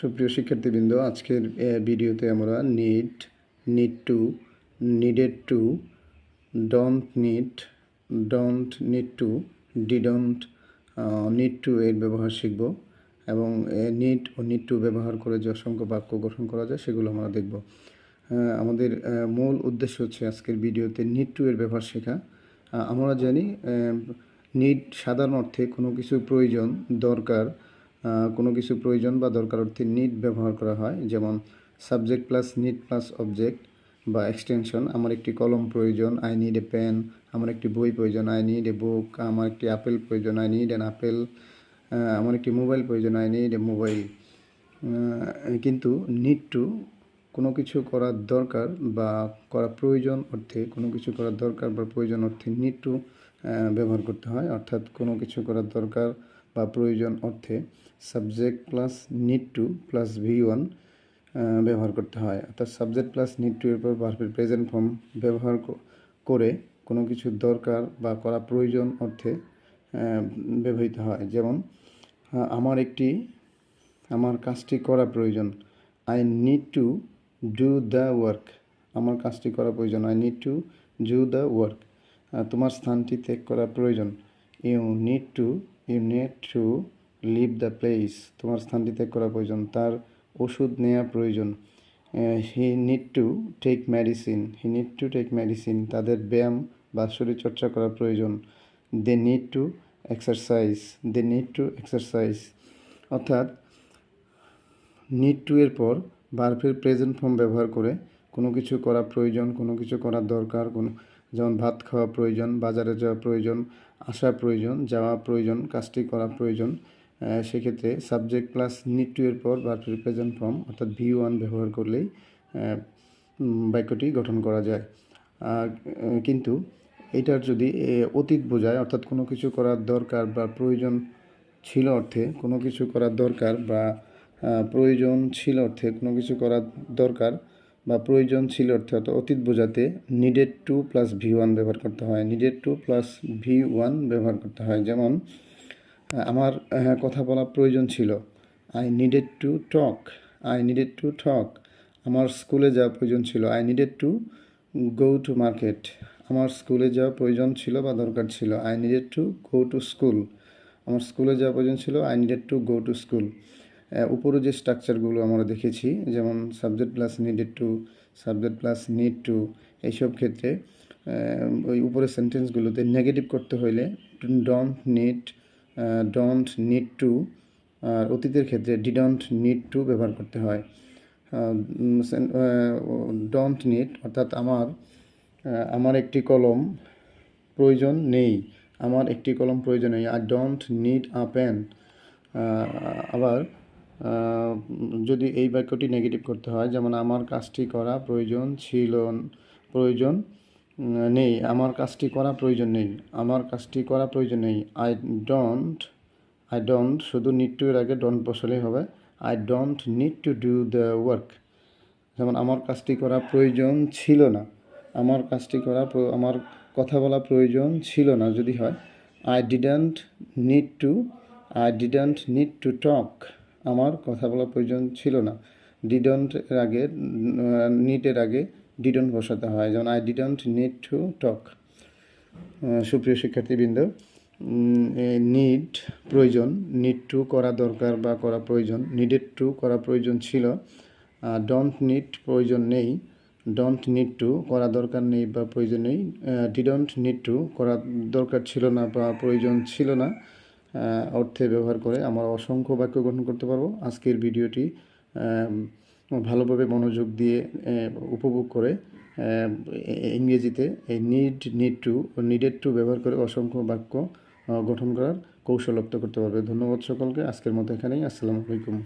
সুপ্রিয় শিক্ষার্থীবৃন্দ, আজকের ভিডিওতে আমরা need need to needed to don't need don't need to didn't need to এর ব্যবহার শিখব এবং নিড ও নিড টু ব্যবহার করে যে অসংখ্য বাক্য গঠন করা যায় সেগুলো আমরা দেখব। আমাদের মূল উদ্দেশ্য হচ্ছে আজকের ভিডিওতে নিড টু এর ব্যবহার শেখা। আমরা জানি নিড সাধারণ অর্থে কোনো কিছু প্রয়োজন, দরকার কোনো কিছু প্রয়োজন বা দরকার অর্থে নিড ব্যবহার করা হয়, যেমন subject plus need plus object বা এক্সটেনশন আমার একটি কলম প্রয়োজন আই নিড এ পেন আমার একটি বই প্রয়োজন আই নিড এ বুক আমার একটি আপেল প্রয়োজন আই নিড অ্যান আপেল আমার একটি মোবাইল প্রয়োজন আই নিড এ মোবাইল কিন্তু নিড টু কোনো কিছু করার দরকার বা করা প্রয়োজন অর্থে, কোনো কিছু করার দরকার বা প্রয়োজন অর্থে নিড টু ব্যবহার করতে হয়, অর্থাৎ কোনো কিছু করার দরকার বা প্রয়োজন অর্থে subject plus need to plus V one ব্যবহার করতে হয়। অর্থাৎ সাবজেক্ট প্লাস নিড টু এর পর ভার্বের প্রেজেন্ট ফর্ম ব্যবহার করে কোনো কিছু দরকার বা করা প্রয়োজন অর্থে ব্যবহৃত হয়। যেমন আমার একটি, আমার কাজটি করা প্রয়োজন। I need to do the work আমার কাজটি করা প্রয়োজন। I need to do the work তোমার স্থানটি ত্যাগ করা প্রয়োজন। You need to you need to leave the place তোমার স্থানটি ত্যাগ করা প্রয়োজন। তার ওষুধ নেওয়া প্রয়োজন। He need to take medicine he need to take medicine তাদের ব্যায়াম বা শরীরচর্চা করা প্রয়োজন। They need to exercise they need to exercise অর্থাৎ নিড টু এর পর ভার্বের প্রেজেন্ট ফর্ম ব্যবহার করে কোনো কিছু করা প্রয়োজন, কোনো কিছু করার দরকার, কোনো যেমন ভাত খাওয়া প্রয়োজন, বাজারে যাওয়া প্রয়োজন আসা প্রয়োজন, যাওয়া প্রয়োজন, কাজটি করা প্রয়োজন সেক্ষেত্রে সাবজেক্ট প্লাস নিট টু এর পর ভার্বের প্রেজেন্ট ফর্ম অর্থাৎ ভি ওয়ান ব্যবহার করলেই বাক্যটি গঠন করা যায়। কিন্তু এটার যদি অতীত বোঝায়, অর্থাৎ কোনো কিছু করার দরকার বা প্রয়োজন ছিল অর্থে, কোনো কিছু করার দরকার বা প্রয়োজন ছিল অর্থে কোনো কিছু করার দরকার বা প্রয়োজন ছিল অর্থাৎ অতীত বোঝাতে needed to plus V one ব্যবহার করতে হয় needed to plus V one ব্যবহার করতে হয়। যেমন আমার কথা বলা প্রয়োজন ছিল। I needed to talk I needed to talk আমার স্কুলে যাওয়া প্রয়োজন ছিল। I needed to go to market আমার স্কুলে যাওয়া প্রয়োজন ছিল বা দরকার ছিল। I needed to go to school আমার স্কুলে যাওয়া প্রয়োজন ছিল। I needed to go to school উপরে যে স্ট্রাকচারগুলো আমরা দেখেছি, যেমন subject plus needed to subject plus need to এইসব ক্ষেত্রে ওই উপরের সেন্টেন্সগুলোতে নেগেটিভ করতে হইলে don't need don't need to আর অতীতের ক্ষেত্রে ডিডন্ট নিড টু ব্যবহার করতে হয়। ডোন্ট নিড অর্থাৎ আমার আমার একটি কলম প্রয়োজন নেই, আমার একটি কলম প্রয়োজন নেই I don't need a pen আবার যদি এই বাক্যটি নেগেটিভ করতে হয়, যেমন আমার কাজটি করা প্রয়োজন ছিল, প্রয়োজন নেই, আমার কাজটি করা প্রয়োজন নেই, আমার কাজটি করা প্রয়োজন নেই আই ডোন্ট আই ডোন্ট শুধু নিড টু এর আগে ডোন্ট বসালেই হবে I don't need to do the work যেমন আমার কাজটি করা প্রয়োজন ছিল না, আমার কাজটি করা আমার কথা বলা প্রয়োজন ছিল না, যদি হয় I didn't need to I didn't need to talk আমার কথা বলা প্রয়োজন ছিল না। ডিডন্ট এর আগে নিটের আগে ডিডন্ট বসাতে হয়। যেমন I didn't need to talk সুপ্রিয় শিক্ষার্থীবৃন্দ নিড প্রয়োজন নিড টু করা দরকার বা করা প্রয়োজন নিডেড টু করা প্রয়োজন ছিল। ডোন্ট নিড প্রয়োজন নেই ডোন্ট নিড টু করা দরকার নেই বা প্রয়োজন নেই। ডিডন্ট নিড টু করা দরকার ছিল না বা প্রয়োজন ছিল না। অর্থে ব্যবহার করে আমরা অসংখ্য বাক্য গঠন করতে পারব। আজকের ভিডিওটি ভালোভাবে মনোযোগ দিয়ে উপভোগ করে ইংরেজিতে এই need need to needed to ব্যবহার করে অসংখ্য বাক্য গঠন করার কৌশলপ্ত করতে পারবে। ধন্যবাদ সকলকে। আজকের মতো এখানেই। আসসালামু আলাইকুম।